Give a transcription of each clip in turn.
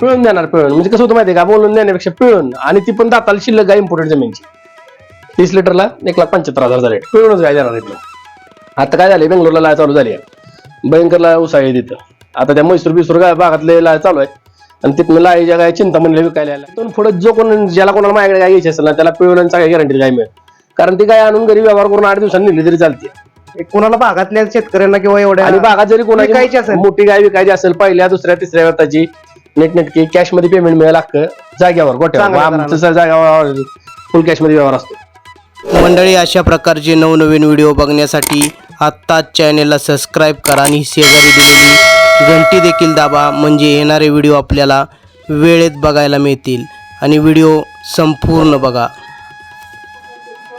पिळून देणार पिळून. म्हणजे कसं होतं माहितीये का? बोलून देण्यापेक्षा पिळून. आणि ती पण दाताला शिल्लक गाय इम्पोर्टेड जमीनची. तीस लिटरला एक लाख पंच्याहत्तर हजार झाले. पिळूनच गाय देणार इथलं आता काय झालंय? बेंगलोरला लाय चालू झाली आहे. भयंकरला उसाळी तिथं. आता त्या म्हैसूर बिसूर गाय भागातले लाय चालू आहे आणि तिथनं लाईच्या गाय चिंतामणीला विकायला आल्या. तिथून पुढे जो कोण ज्याला कोणाला माझ्याकडे गाय घ्यायची असेल ना त्याला पिळून सगळ्या गॅरंटी गाय मिळेल. कारण ती गाय आणून घरी व्यवहार करून आठ दिवसांनी नेली तरी चालते. कुणाला भागातल्या शेतकऱ्यांना किंवा एवढ्या आणि बागात जरी कोणाची असेल. मोठी गाय विकायची असेल पहिल्या दुसऱ्या तिसऱ्या व्यताची नेट नेटकी कॅशमध्ये पेमेंट मिळेल अख्खं जाग्यावर गोट्यावर. चांगल्या आमचं सर जाग्यावर फुल कॅशमध्ये व्यवहार असतो. मंडळी अशा प्रकारचे नवनवीन व्हिडिओ बघण्यासाठी आत्ताच चॅनेलला सबस्क्राईब करा आणि शेजारी दिलेली घंटी देखील दाबा. म्हणजे येणारे व्हिडिओ आपल्याला वेळेत बघायला मिळतील. आणि व्हिडिओ संपूर्ण बघा.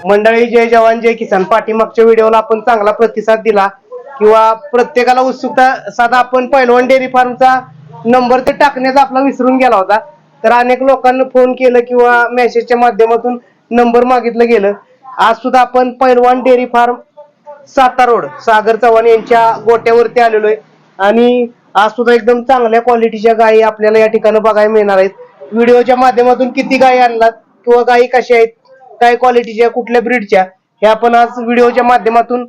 मंडळी जय जवान जय किसान. पाठीमागच्या व्हिडिओला आपण चांगला प्रतिसाद दिला. किंवा प्रत्येकाला उत्सुकता साधा. आपण पहिलवान डेअरी फार्मचा नंबर ते टाकण्याचा आपला विसरून गेला होता. तर अनेक लोकांना फोन केलं किंवा मेसेजच्या माध्यमातून नंबर मागितलं गेलं. आज सुद्धा आपण पैलवान dairy farm Satara road Sagar Chavan यांच्या गोट्यावरती आलेलो आहे. आणि आज सुद्धा एकदम चांगल्या क्वालिटीच्या गायी आपल्याला या ठिकाणी बघायला मिळणार आहेत. व्हिडिओच्या माध्यमातून किती गायी आणलात किंवा गायी कशा आहेत काय क्वालिटीच्या कुठल्या ब्रीडच्या हे आपण आज व्हिडिओच्या माध्यमातून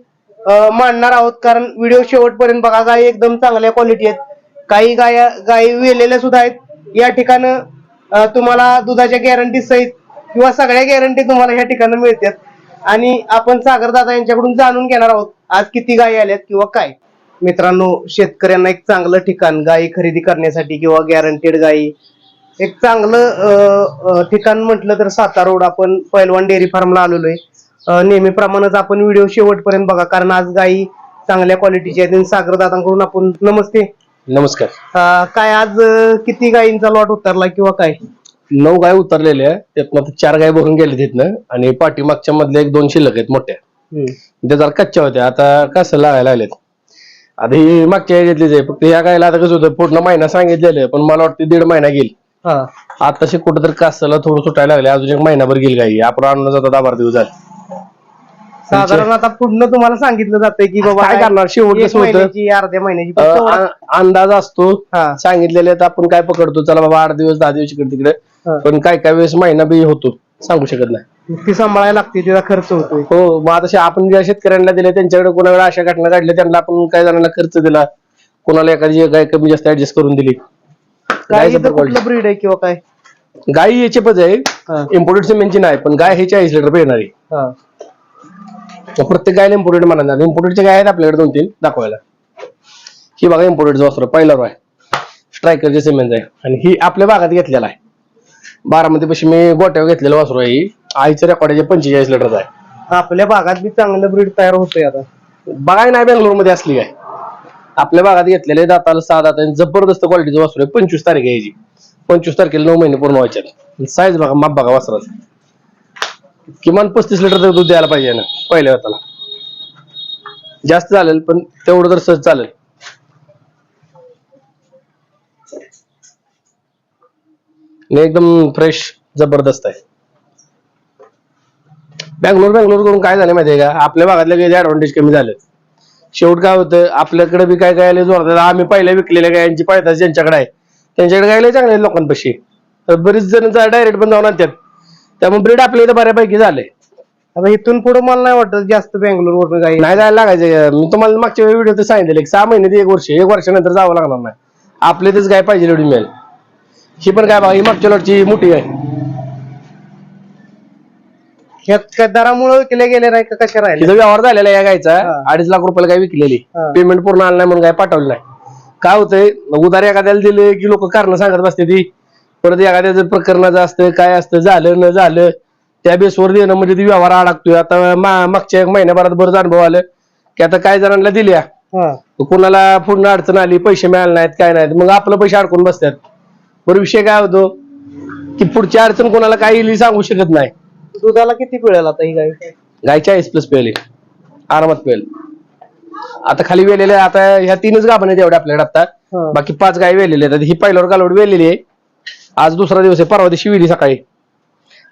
मांडणार आहोत. कारण व्हिडिओ शेवटपर्यंत बघा गायी एकदम चांगल्या क्वालिटी आहेत. काही गाया गायी वेलेल्या सुद्धा आहेत. या ठिकाणं तुम्हाला दुधाच्या गॅरंटी सहित किंवा सगळ्या गॅरंटी तुम्हाला या ठिकाणी मिळतात. आणि आपण सागरदादा यांच्याकडून जाणून घेणार आहोत आज किती गायी आल्यात किंवा काय. मित्रांनो शेतकऱ्यांना एक चांगलं ठिकाण गायी खरेदी करण्यासाठी किंवा गॅरंटेड गायी एक चांगलं ठिकाण म्हटलं तर सातारा रोड आपण पैलवान डेअरी फार्मला आलेलो आहे नेहमीप्रमाणेच आपण व्हिडिओ शेवटपर्यंत बघा कारण आज गायी चांगल्या क्वालिटीची आहेत आणि सागरदादांकडून आपण नमस्ते. नमस्कार. अं, काय आज अं, किती गायींचा लॉट उतरला किंवा काय? नऊ गाय उतरलेल्या त्यातनं आता चार गाय भरून गेले तिथनं आणि पाठीमागच्या मधल्या एक दोन शिल्लक आहेत मोठ्या. त्या जरा कच्च्या होत्या. आता कसं लागायला लागलेत? आता ही मागच्या याच्यातलीच आहे. फक्त या गायला आता कसं होतं पूर्ण महिना सांगितलेलं पण मला वाटतं दीड महिना गेल. हा. आता तसे कुठंतरी कासाला थोडं सुटायला लागले अजून एक महिनाभर गेल गाई. आपण आणून जातो दहा बारा दिवस झाले. साधारण आता पुढनं तुम्हाला सांगितलं जातंय की बाबा काय करणार? शेवट एक कसं होतं? महिन्याची अर्ध्या महिन्याची अंदाज असतो हा. सांगितलेले आहेत आपण काय पकडतो चला बाबा आठ दिवस दहा दिवस इकडे तिकडे हा. पण काय काय वेळेस महिना बी होतो सांगू शकत नाही ती सांभाळायला लागते तिचा खर्च होतोय हो मग आता शे- आपण ज्या शेतकऱ्यांना दिले त्यांच्याकडे कोणाकडे अशा घटना घडल्या त्यांना आपण काय जणांना खर्च दिला कोणाला एखादी गाय कमी जास्त ऍडजस्ट करून दिली काय गायचं इथं पण quality. कुठलं ब्रीड आहे किंवा काय गाय याचे पद आहे हा. इम्पोर्टेड सिमेंटची नाही पण गाय हे चाळीस लिटर येणार आहे हा. मग प्रत्येक गायला इम्पोर्टेड म्हणणार इम्पोर्टेडच्या गाय आहेत आपल्याकडे दोन तीन दाखवायला. ही बघा इम्पोर्टेडचं वस्त्र पहिला रो आहे. स्ट्रायकरचे सिमेंट आहे. आणि ही आपल्या भागात घेतलेला आहे. बारामती पाशी मी गोट्यावर घेतलेलं वासरू आहे ही. आईच्या रेकॉर्डाचे पंचेचाळीस लिटरचा आहे. आपल्या भागात बी चांगलं ब्रीड तयार होतोय आता. बघाय नाही बेंगलोरमध्ये असली काय. आपल्या भागात घेतलेले दाताला सहा दात आणि जबरदस्त क्वालिटीचं वासरू आहे. पंचवीस तारीख आहे याची. पंचवीस तारखेला नऊ महिने पूर्ण व्हायच्यात साईज बघा माप बघा वासराचं. किमान पस्तीस लिटर तर दूध द्यायला पाहिजे ना पहिल्या वेताला जास्त चालेल पण तेवढं तर सहज चालेल. एकदम फ्रेश जबरदस्त आहे. बँगलोर बँगलोर करून काय झालं माहितीये का? आपल्या भागातले काही ऍडव्हान्टेज कमी झाले शेवट काय होतं आपल्याकडे बी काय काय जोरदार आम्ही पहिल्या विकलेल्या गायांची पाळतात ज्यांच्याकडे आहे. त्यांच्याकडे गायला चांगले आहेत लोकांपाशी. तर बरीच जण डायरेक्ट पण जाऊन आणतात. त्यामुळे ब्रीड आपल्या इथं बऱ्यापैकी झाले. आता इथून पुढे मला नाही वाटत जास्त बेंगलोर वरून काही नाही जायला लागायचं. मी तुम्हाला मागच्या व्हिडिओ तर सांगितलं एक सहा महिने ते एक वर्ष एक वर्षानंतर जावं लागणार नाही. आपले तेच गाय पाहिजे एवढी मिळेल ही पण काय बघा ही मागच्या लॉटची मोठी आहे ह्यात काय दरामुळे विकले गेले नाही का? कशा राहिले तिचा व्यवहार झालेला या गायचा. अडीच लाख रुपयाला काय विकलेली. हा. पेमेंट पूर्ण आलं नाही म्हणून काय पाठवलं नाही. काय होतंय? उधार एखाद्याला दिले की लोक कारण सांगत बसते ती परत एखाद्याचं प्रकरणाचं असतं काय असतं झालं न झालं त्या बेसवर देणं म्हणजे ती व्यवहार अडकतोय. आता मागच्या एक महिन्याभरात बरंच अनुभव आलं की आता काय जणांना दिल्या. हा. कुणाला पूर्ण अडचण आली पैसे मिळाले नाहीत काय नाहीत मग आपलं पैसे अडकून बसतात. बरं विषय काय होतो की पुढची अडचण कोणाला काय येईल सांगू शकत नाही. दुधाला किती पिळेल आता ही गाय गाय चाळीस प्लस पेली आरामात पेल आता खाली वेलेले आता ह्या तीनच गाभण आहेत एवढ्या आपल्याकडे आता. बाकी पाच गाय वेलेले आहेत. ही पहिल्यावर कालवड वेलेली आहे. आज दुसरा दिवस आहे परवा दिवशी विली सकाळी.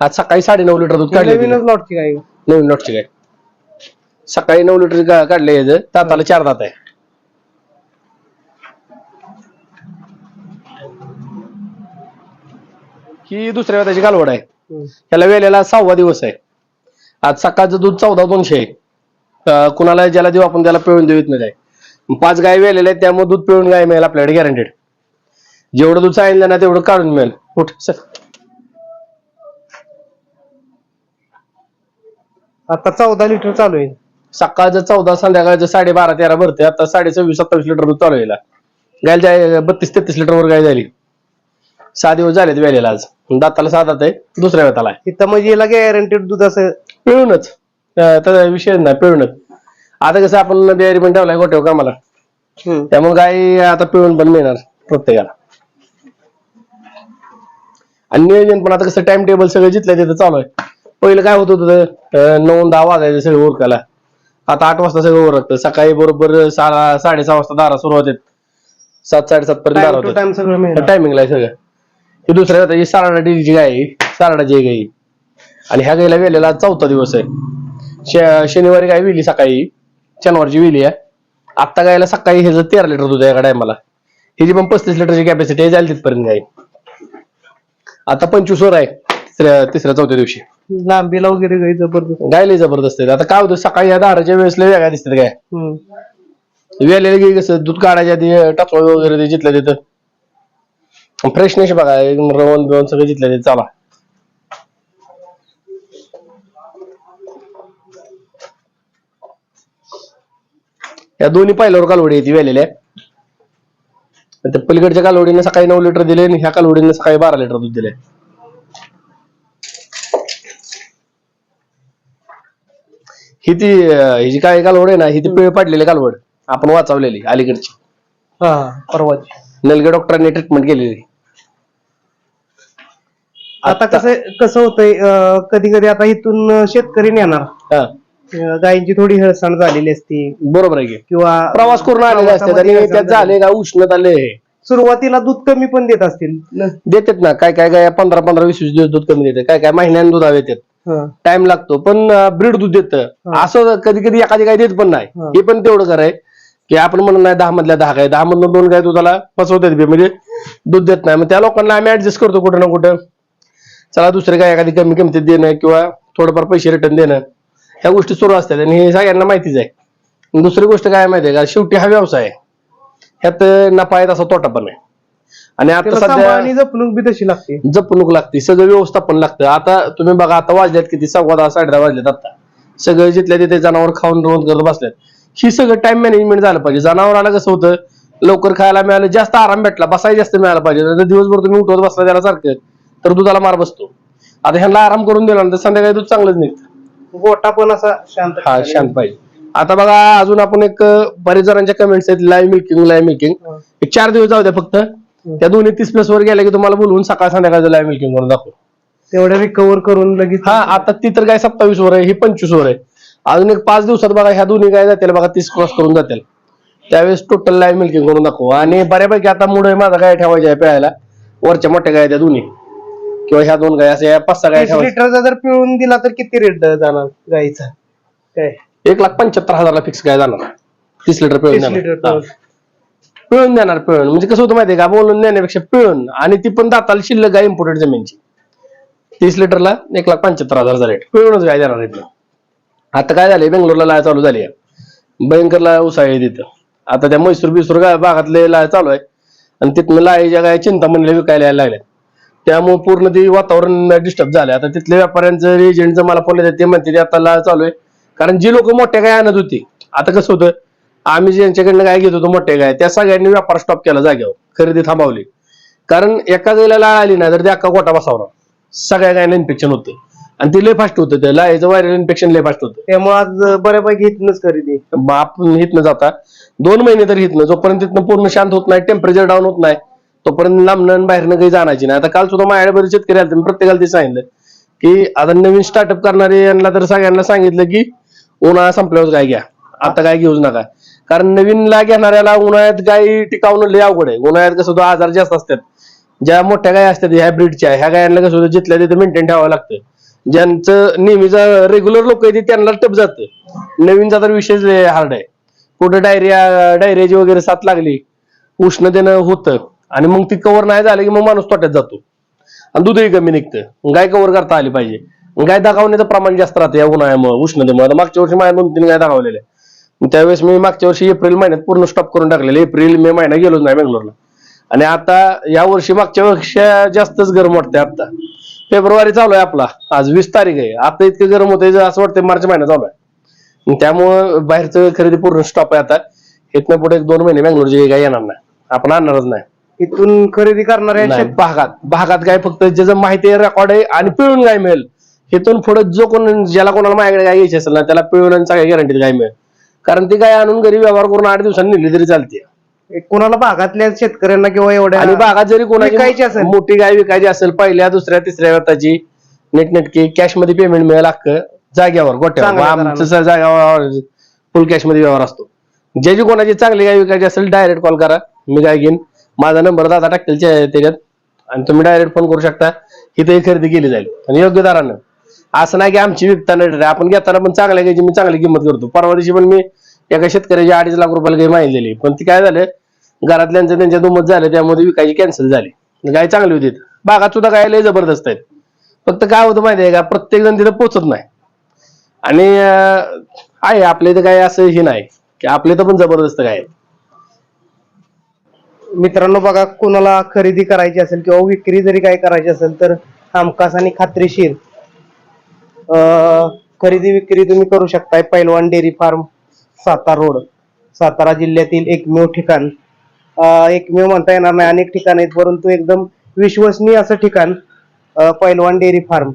आज सकाळी साडे नऊ लिटर दूध काढले नवीनच लॉटची गाय. नवीन नोटची गाय. सकाळी नऊ लिटर काढले दाताला चार दात आहे. ही दुसऱ्या वेताची कालवड आहे. त्याला वेळेला सहावा दिवस आहे. आज सकाळचं दूध चौदा दोनशे आहे. कुणाला ज्याला देऊ आपण त्याला पिळून देऊ नाही आहे पाच गाय वेलेल्या आहेत त्यामुळे दूध पिळून गाय मिळेल आपल्याकडे गॅरंटेड जेवढं दूध सांगितलं ना तेवढं काढून मिळेल. उठ सर आता चौदा लिटर चालू आहे. सकाळचं चौदा संध्याकाळचं साडेबारा तेरा भरते आता साडे सव्वीस सत्तावीस लिटर दूध चालू आहे गायला जाय बत्तीस तेहतीस लिटर वर गाय झाली. सहा दिवस झालेत वेळेला आज. दाताला सहा दात आहे. दुसऱ्या वेताला आहे. तिथं म्हणजे याला गॅरंटेड दूध असं पिळूनच. अं, त्याचा विषय नाही पिळूनच. आता कसं आपण डेअरी पण ठेवलाय गोठ्यावर कामाला. हम्म. त्यामुळे गाय आता पिळून पण मिळणार प्रत्येकाला. आणि नियोजन पण आता कसं टाइम टेबल सगळं जिथलं तिथं चालू आहे. पहिलं काय होत होतं नऊ दहा वाजायचं सगळं उरकायला. आता आठ वाजता सगळं उरकतं. सकाळी बरोबर सहा साडेसहा वाजता दारा सुरू होतात. सात साडेसात पर्यंत दारा होतात. टायमिंगला सगळं ही दुसऱ्या ही साराडा डेलीची गाय साराडाची गाई आणि ह्या गाईला वेलेला चौथा दिवस आहे. शनिवारी गाय विली सकाळी. शनिवारची विली आहे. आत्ता गायला सकाळी ह्याचं तेरा लिटर दूध आहे एका टायमाला हिची पण पस्तीस लिटरची कॅपॅसिटी आहे जाईल तिथपर्यंत गाय आता पंचवीस वर आहे. तिसऱ्या तिसऱ्या चौथ्या दिवशी. लांबीला वगैरे गाई जबरदस्त. गायला जबरदस्त आहे आता काय होतं सकाळी या दाराच्या वेळेस लय वेगळ्या दिसतात गाय हम्म. वेलेलं गाई कसं दूध काढायच्या आधी टाकवा वगैरे ते जिथलं तिथं. फ्रेशनेस बघा एकदम रवण बिवण सगळं जिथलं तिथं चाला. या दोन्ही पाहिल्यावर कालवडी येते वेलेल्या. त्या पलीकडच्या कालवडीने सकाळी नऊ लिटर दिले आणि ह्या कालवडीने सकाळी बारा लिटर दूध दिले. ही ती ही जी काय कालवड आहे ना ही ती पिळ पाडलेली कालवड आपण वाचवलेली अलीकडची. हा परवाची. नलगे डॉक्टरांनी ट्रीटमेंट केलेली. आता कसं कसं होतंय कधी कधी आता इथून शेतकरी नेणार. हा. गायींची थोडी हेळसांड झालेली असती. बरोबर आहे की. किंवा प्रवास करून आलेले असतात आणि त्यात झाले का उष्णत आले सुरुवातीला दूध कमी पण देत असतील न? देतात ना काय काय काय पंधरा पंधरा वीस वीस दिवस दूध कमी देते काय काय महिन्याने दूध देतात हा. टाइम लागतो पण ब्रीड दूध देतं. असं कधी कधी एखादी गाय देत पण नाही. हा. पण तेवढं कराय की आपण म्हणत नाही दहा मधल्या दहा गाय दहा मधलं दोन गाय दुधाला फसवतात बी, म्हणजे दूध देत नाही. मग त्या लोकांना आम्ही ऍडजस्ट करतो कुठं ना कुठं. चला दुसरी गाय एखादी कमी किमतीत देणं किंवा थोडंफार पैसे रिटर्न देणं. ह्या गोष्टी सुरू असतात आणि हे सगळ्यांना माहितीच आहे. दुसरी गोष्ट काय माहिती आहे का? शेवटी हा व्यवसाय आहे. ह्यात नफा आहे तसा तोटा पण आहे. आणि आता सध्या जपणूक बी तशी लागते. जपणूक लागते. सगळं व्यवस्थापन लागतं. आता तुम्ही बघा आता वाजल्यात किती? सव्वा दहा साडे दहा वाजल्यात आता. सगळं जिथल्या तिथे जनावर खाऊन रोज करत बसल्यात ही सगळं टाइम मॅनेजमेंट झालं पाहिजे. जनावराला कसं होतं? लवकर खायला मिळालं जास्त आराम भेटला बसायला जास्त मिळाला पाहिजे. नाहीतर दिवसभर तुम्ही उठवत बसला त्याला सारखं तर दुधाला मार बसतो. आता ह्यांना आराम करून दिला ना तर संध्याकाळी दूध चांगलंच निघतं. गोटा पण असा शांत हा शांत पाहिजे. आता बघा अजून आपण एक अं, बरेच जणांच्या कमेंट्स आहेत लाईव्ह मिल्किंग लाईव्ह मिल्किंग. एक चार दिवस जाऊ द्या फक्त. त्या दोन्ही तीस प्लस वर गेल्या की तुम्हाला बोलवून सकाळ संध्याकाळचं लाईव्ह मिल्किंग करून दाखवू. तेवढं रिकवर करून लगेच हा आता ती तर गाय सत्तावीस वर आहे ही पंचवीस वर आहे. अजून एक पाच दिवसात बघा ह्या दोन्ही गाय जातील? बघा तीस क्रॉस करून जातील. त्यावेळेस टोटल लाईव्ह मिल्किंग करून दाखवू. आणि बऱ्यापैकी आता मुळे माझा गाय ठेवायच्या आहे प्यायला? वरच्या मोठ्या गाय त्या दोन्ही? किंवा ह्या दोन गाय असे या पाच सहा गाय तीस ठेवायच्या लिटरचा जर पिळून दिला तर किती रेट जाणार गाईचा? काय? एक लाख पंच्याहत्तर हजारला फिक्स गाय जाणार. तीस लिटर पिळून तीस देणार. लिटर हा. पिळून देणार पिळून. म्हणजे कसं होतं माहितीये का? बोलून देण्यापेक्षा पिळून. आणि ती पण दाताला शिल्लक गाय इम्पोर्टेड जमीनची. तीस लिटरला एक लाख पंच्याहत्तर हजारचा रेट पिळूनच गाय देणार इथं आता काय झालंय? बेंगलोरला लाय चालू झाली आहे भयंकरला उसाळी आहे तिथं. आता त्या म्हैसूर बिसूर गाय भागातले लाय चालू आहे आणि तिथनं लाईच्या गाय चिंतामणीला विकायला यायला लागल्या त्यामुळे पूर्ण ते वातावरण डिस्टर्ब झालं आता तिथल्या व्यापाऱ्यांचं एजंटचं मला फोन ते म्हणते ते आता लाय चालू आहे. कारण जी लोक मोठ्या गाय आणत होती आता कसं होतं आम्ही ज्यांच्याकडनं गाय घेत होतो मोठ्या गाय त्या सगळ्यांनी व्यापार स्टॉप केला जागेवर खरेदी थांबवली. कारण एका गायला लाळ आली ना तर ते अख्खा गोटा बसावला. सगळ्या गायला इन्फेक्शन होतं. आणि ते लय फास्ट होतं ते लायचं व्हायरल इन्फेक्शन लय फास्ट होतं. त्यामुळे आज बऱ्यापैकी इथनच खरेदी. आपण हितनं जाता दोन महिने तरी हितनं जोपर्यंत तिथनं पूर्ण शांत होत नाही टेम्परेचर डाऊन होत नाही तोपर्यंत लांबणं बाहेरनं काही जाण्याची नाही. आता काल सुद्धा माझ्याकडे बरेच शेतकरी आले मी प्रत्येकाला ते सांगितलं की आता नवीन स्टार्टअप करणारे यांना तर सगळ्यांना सांगितलं की उन्हाळा संपल्यावर गाय घ्या. आता काय घेऊच नका. कारण नवीनला घेणाऱ्याला उन्हाळ्यात गाय टिकावणं लय अवघड आहे. उन्हाळ्यात कसं होतं आजार जास्त असतात. ज्या मोठ्या गाय असतात ह्या ब्रीडच्या ह्या गायांना कसं होतं जिथल्या तिथे मेंटेन ठेवावं लागतं. ज्यांचं नेहमीचा रेग्युलर लोक आहे त्यांना टप जातं. नवीनचा तर विषयच हार्ड आहे. कुठं डायरिया डायरियाची वगैरे साथ लागली उष्णतेनं होतं. आणि मग ती कव्हर नाही झालं की मग माणूस तोट्यात जातो. आणि दूधही कमी निघतं गाय कव्हर करता आली पाहिजे. गाय दाखवण्याचं प्रमाण जास्त राहतं या उन्हाळ्यामुळे उष्णतेमुळे. मागच्या वर्षी माझ्या दोन तीन गाय दाखवलेल्या त्यावेळेस मी मागच्या वर्षी एप्रिल महिन्यात पूर्ण स्टॉप करून टाकलेले. एप्रिल मे महिना गेलोच नाही बेंगलोरला. आणि आता या वर्षी मागच्या वर्षा जास्तच गरम वाटते आता फेब्रुवारी चालू आहे आपला. आज वीस तारीख आहे. आता इतकं गरम होतंय असं वाटतं मार्च महिना चालू आहे. त्यामुळं बाहेरचं खरेदी पूर्ण स्टॉप आहे आता. इथनं पुढे एक दोन महिने बेंगलोरची काही येणार नाही. आपण आणणारच नाही. इथून खरेदी करणाऱ्या नाही, शेत- भागात. भागात काय फक्त ज्याचं माहिती आहे रेकॉर्ड आहे आणि पिळून काय मिळेल? इथून पुढे जो कोण ज्याला कोणाला माझ्याकडे काय घ्यायची असेल ना त्याला पिळून आणि सगळ्या गॅरंटीत काय मिळेल? कारण ती काय आणून घरी व्यवहार करून आठ दिवसांनी नेली तरी चालते. कोणाला भागातल्या शेतकऱ्यांना किंवा एवढ्या आणि बागात जरी विकायची कोणाची असेल. मोठी गाय विकायची असेल पहिल्या दुसऱ्या तिसऱ्या व्यताची नेटनेटकी कॅशमध्ये पेमेंट मिळेल अख्खं जाग्यावर गोट्यावर. चांगल्या आमचं जाग्यावर फुल कॅशमध्ये व्यवहार असतो. ज्याची कोणाची चांगली गाय विकायची असेल डायरेक्ट कॉल करा. मी गाय घेईन. माझा नंबर दादा टाकतील त्याच्यात. आणि तुम्ही डायरेक्ट फोन करू शकता. इथेही खरेदी केली जाईल. आणि योग्य दरानं. असं नाही की आमची विकताना rate आपण घेताना पण चांगल्या घ्यायची मी चांगली किंमत करतो. परवा दिवशी पण मी एका शेतकऱ्याची अडीच लाख रुपयाला काही माहिती पण ती काय झालं? घरातल्यांचं त्यांच्या दुमत झालं. त्यामध्ये विकायची कॅन्सल झाली. गाय चांगली होती. बागात सुद्धा गाय लय जबरदस्त आहेत. फक्त काय होतं माहिती आहे का? प्रत्येक जण तिथं पोचत नाही. आणि आहे आपल्या इथं काय असं हे नाही. की आपल्या इथं पण जबरदस्त गाय आहेत. मित्रांनो बघा कोणाला खरेदी करायची असेल किंवा विक्री जरी काय करायची असेल तर हमखास आणि खात्रीशीर खरेदी विक्री तुम्ही करू शकताय पैलवान dairy farm Satara road. Satara जिल्ह्यातील एकमेव ठिकाण. एकमेव म्हणता येणार नाही अनेक ठिकाण आहेत परंतु एकदम विश्वसनीय असं ठिकाण पैलवान डेअरी फार्म.